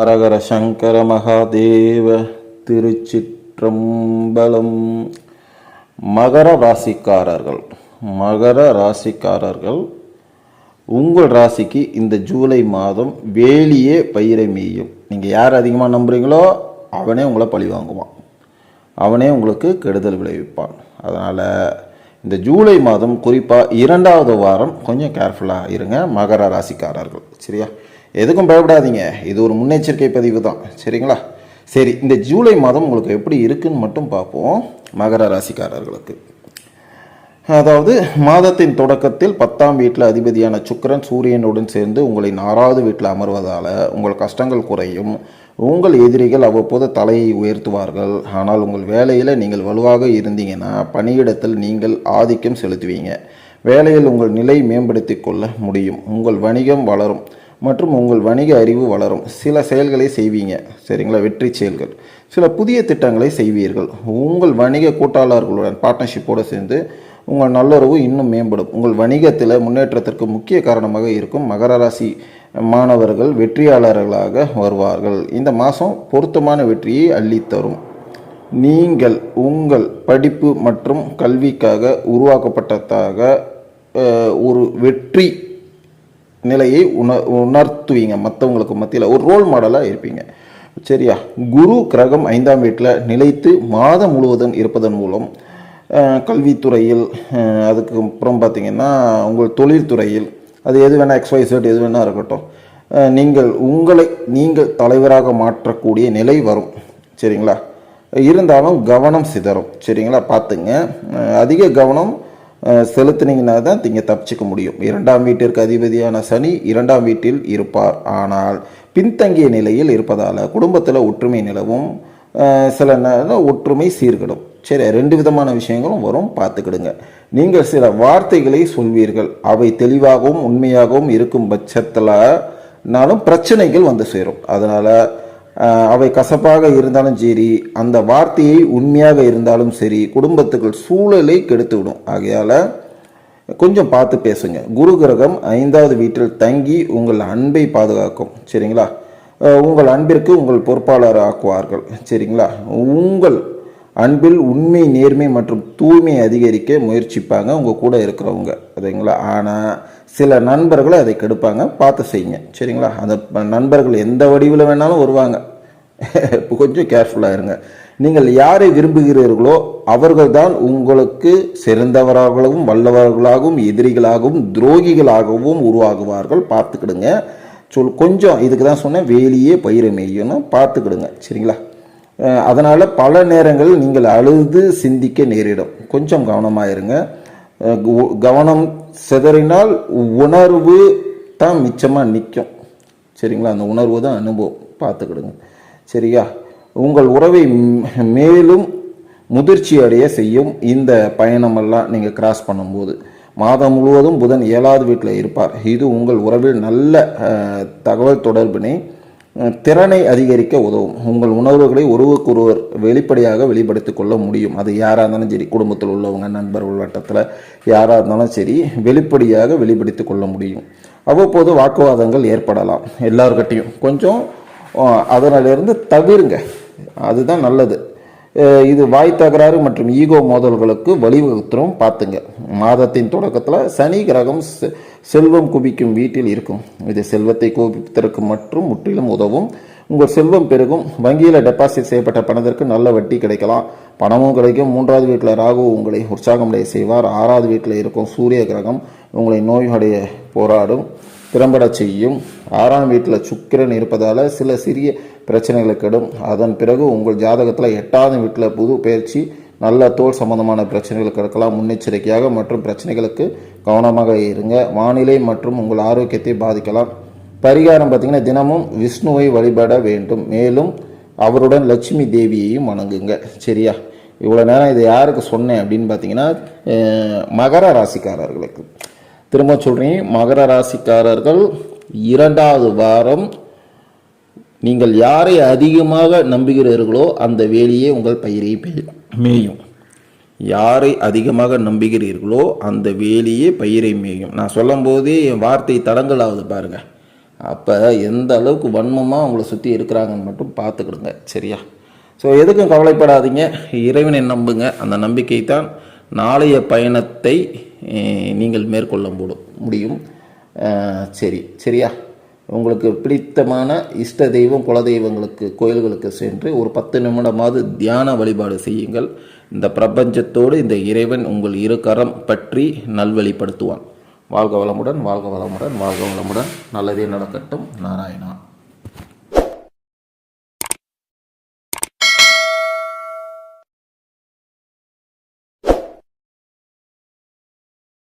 அரகர சங்கர மகாதேவ திருச்சிற்றம்பலம். மகர ராசிக்காரர்கள் மகர ராசிக்காரர்கள் உங்கள் ராசிக்கு இந்த ஜூலை மாதம் வேலியே பயிரை மீயும். நீங்கள் யார் அதிகமாக நம்புறீங்களோ அவனே உங்களை பழி வாங்குவான். அவனே உங்களுக்கு கெடுதல் விளைவிப்பான். அதனால் இந்த ஜூலை மாதம் குறிப்பாக இரண்டாவது வாரம் கொஞ்சம் கேர்ஃபுல்லாக இருங்க மகர ராசிக்காரர்கள். சரியா? எதுக்கும் பயப்படாதீங்க. இது ஒரு முன்னெச்சரிக்கை பதிவு தான் சரிங்களா? சரி இந்த ஜூலை மாதம் உங்களுக்கு எப்படி இருக்குன்னு மட்டும் பார்ப்போம் மகர ராசிக்காரர்களுக்கு. அதாவது மாதத்தின் தொடக்கத்தில் பத்தாம் வீட்டில் அதிபதியான சுக்கரன் சூரியனுடன் சேர்ந்து உங்களை ஆறாவது வீட்டில் அமர்வதால் உங்கள் கஷ்டங்கள் குறையும். உங்கள் எதிரிகள் அவ்வப்போது தலையை உயர்த்துவார்கள். ஆனால் உங்கள் வேலையில் நீங்கள் வலுவாக இருந்தீங்கன்னா பணியிடத்தில் நீங்கள் ஆதிக்கம் செலுத்துவீங்க. வேலையில் உங்கள் நிலை மேம்படுத்தி கொள்ள முடியும். உங்கள் வணிகம் வளரும். மற்றும் உங்கள் வணிக அறிவு வளரும். சில செயல்களை செய்வீங்க. சரிங்களா? வெற்றி செயல்கள். சில புதிய திட்டங்களை செய்வீர்கள். உங்கள் வணிக கூட்டாளர்களுடன் பார்ட்னர்ஷிப்போடு சேர்ந்து உங்கள் நல்லுறவு இன்னும் மேம்படும். உங்கள் வணிகத்தில் முன்னேற்றத்திற்கு முக்கிய காரணமாக இருக்கும் மகர ராசி மாணவர்கள் வெற்றியாளர்களாக வருவார்கள். இந்த மாதம் பொருத்தமான வெற்றியை அள்ளித்தரும். நீங்கள் உங்கள் படிப்பு மற்றும் கல்விக்காக உருவாக்கப்பட்டதாக ஒரு வெற்றி நிலையை உண உணர்த்துவீங்க மற்றவங்களுக்கு மத்தியில். ஒரு ரோல் மாடலாக இருப்பீங்க. சரியா? குரு கிரகம் ஐந்தாம் வீட்டில் நிலைத்து மாதம் முழுவதும் இருப்பதன் மூலம் கல்வித்துறையில் அதுக்கு அப்புறம் பார்த்தீங்கன்னா உங்கள் தொழில்துறையில் அது எது வேணால் எக்ஸ்வைசட் எது வேணால் இருக்கட்டும் நீங்கள் உங்களை நீங்கள் தலைவராக மாற்றக்கூடிய நிலை வரும். சரிங்களா? இருந்தாலும் கவனம் சிதறும். சரிங்களா? பார்த்துங்க அதிக கவனம் செலுத்துனீங்கன்னா தான் நீங்கள் தப்பிச்சுக்க முடியும். இரண்டாம் வீட்டிற்கு அதிபதியான சனி இரண்டாம் வீட்டில் இருப்பார். ஆனால் பின்தங்கிய நிலையில் இருப்பதால் குடும்பத்தில் ஒற்றுமை நிலவும். சில நேரம் ஒற்றுமை சீர்கிடும். சரி ரெண்டு விதமான விஷயங்களும் வரும். பார்த்துக்கிடுங்க. நீங்கள் சில வார்த்தைகளை சொல்வீர்கள். அவை தெளிவாகவும் உண்மையாகவும் இருக்கும் பட்சத்தில்னாலும் பிரச்சனைகள் வந்து சேரும். அதனால் அவை கசப்பாக இருந்தாலும் சரி அந்த வார்த்தையை உண்மையாக இருந்தாலும் சரி குடும்பத்துக்குள் சூழலை கெடுத்து விடும் ஆகையால் கொஞ்சம் பார்த்து பேசுங்க. குரு கிரகம் ஐந்தாவது வீட்டில் தங்கி உங்கள் அன்பை பாதுகாக்கும். சரிங்களா? உங்கள் அன்பிற்கு உங்கள் பொறுப்பாளர் ஆக்குவார்கள் சரிங்களா? உங்கள் அன்பில் உண்மை நேர்மை மற்றும் தூய்மை அதிகரிக்க முயற்சிப்பாங்க. உங்கள் கூட இருக்கிறவங்க. அதுங்களா ஆனால் சில நண்பர்களை அதை கெடுப்பாங்க. பார்த்து செய்யுங்க. சரிங்களா? அந்த நண்பர்கள் எந்த வடிவில் வேணாலும் வருவாங்க. இப்போ கொஞ்சம் கேர்ஃபுல்லாக இருங்க. நீங்கள் யாரை விரும்புகிறீர்களோ அவர்கள்தான் உங்களுக்கு சிறந்தவர்களாகவும் வல்லவர்களாகவும் எதிரிகளாகவும் துரோகிகளாகவும் உருவாகுவார்கள். பார்த்துக்கிடுங்க. சொல் கொஞ்சம் இதுக்கு தான் சொன்னேன். வேலியே பயிரை மேயணும் பார்த்துக்கிடுங்க. சரிங்களா? அதனால் பல நேரங்களில் நீங்கள் அழுது சிந்திக்க நேரிடும். கொஞ்சம் கவனமாக இருங்க. கவனம் சிதறினால் உணர்வு தான் மிச்சமாக நிற்கும் சரிங்களா? அந்த உணர்வு தான் அனுபவம். பார்த்துக்கிடுங்க. சரியா? உங்கள் உறவை மேலும் முதிர்ச்சி அடைய செய்யும் இந்த பயணமெல்லாம் நீங்கள் கிராஸ் பண்ணும்போது. மாதம் முழுவதும் புதன் ஏழாவது வீட்டில் இருப்பார். இது உங்கள் உறவில் நல்ல தகவல் தொடர்பினை திறனை அதிகரிக்க உதவும். உங்கள் உணர்வுகளை ஒருவருக்கொருவர் வெளிப்படையாக வெளிப்படுத்திக் கொள்ள முடியும். அது யாராக இருந்தாலும் சரி குடும்பத்தில் உள்ளவங்க நண்பர்கள் வட்டத்தில் யாராக இருந்தாலும் சரி வெளிப்படையாக வெளிப்படுத்திக் கொள்ள முடியும். அவ்வப்போது வாக்குவாதங்கள் ஏற்படலாம். எல்லார்கிட்டையும் கொஞ்சம் அதனாலேருந்து தவிருங்க. அதுதான் நல்லது. இது வாய் தகராறு மற்றும் ஈகோ மோதல்களுக்கு வழிவகுத்துரும். பார்த்துங்க. மாதத்தின் தொடக்கத்தில் சனி கிரகம் செ- செல்வம் குவிக்கும் வீட்டில் இருக்கும். இது செல்வத்தை குவிப்பதற்கு மற்றும் முற்றிலும் உதவும். உங்கள் செல்வம் பெருகும். வங்கியில் டெபாசிட் செய்யப்பட்ட பணத்திற்கு நல்ல வட்டி கிடைக்கலாம். பணமும் கிடைக்கும். மூன்றாவது வீட்டில் ராகு உங்களை உற்சாகமடைய செய்வார். ஆறாவது வீட்டில் இருக்கும் சூரிய கிரகம் உங்களை நோய்களுடைய போராடும். திறம்பட செய்யும். ஆறாம் வீட்டில் சுக்கிரன் இருப்பதால் சில சிறிய பிரச்சனைகளை கெடும். அதன் பிறகு உங்கள் ஜாதகத்தில் எட்டாவது வீட்டில் புது பயிற்சி நல்ல தோல் சம்பந்தமான பிரச்சனைகள் கிடக்கலாம். முன்னெச்சரிக்கையாக மற்றும் பிரச்சனைகளுக்கு கவனமாக இருங்க. வானிலை மற்றும் உங்கள் ஆரோக்கியத்தை பாதிக்கலாம். பரிகாரம் பார்த்தீங்கன்னா தினமும் விஷ்ணுவை வழிபட வேண்டும். மேலும் அவருடன் லட்சுமி தேவியையும் வணங்குங்க. சரியா? இவ்வளோ நேரம் இதை யாருக்கு சொன்னேன் அப்படின்னு பார்த்தீங்கன்னா மகர ராசிக்காரர்களுக்கு. திரும்ப சொல்கிறேன் மகர ராசிக்காரர்கள் இரண்டாவது வாரம் நீங்கள் யாரை அதிகமாக நம்புகிறீர்களோ அந்த வேலையே உங்கள் பயிரை மேயும். யாரை அதிகமாக நம்புகிறீர்களோ அந்த வேலையே பயிரை மேயும். நான் சொல்லும் போதே என் வார்த்தை தடங்கலாகுது பாருங்கள் அப்போ எந்த அளவுக்கு வன்மமாக உங்களை சுற்றி இருக்கிறாங்கன்னு மட்டும் பார்த்துக்கிடுங்க. சரியா? ஸோ எதுக்கும் கவலைப்படாதீங்க. இறைவனை நம்புங்க. அந்த நம்பிக்கை தான் நாளைய பயணத்தை நீங்கள் மேற்கொள்ள முடியும். சரி சரியா? உங்களுக்கு பிடித்தமான இஷ்ட தெய்வம் குல தெய்வங்களுக்கு கோயில்களுக்கு சென்று ஒரு பத்து நிமிடமாவது தியான வழிபாடு செய்யுங்கள். இந்த பிரபஞ்சத்தோடு இந்த இறைவன் உங்கள் இரு கரம் பற்றி நல்வழிப்படுத்துவான். வாழ்க வளமுடன் வாழ்க வளமுடன் வாழ்க வளமுடன். நல்லதே நடக்கட்டும். நாராயணா.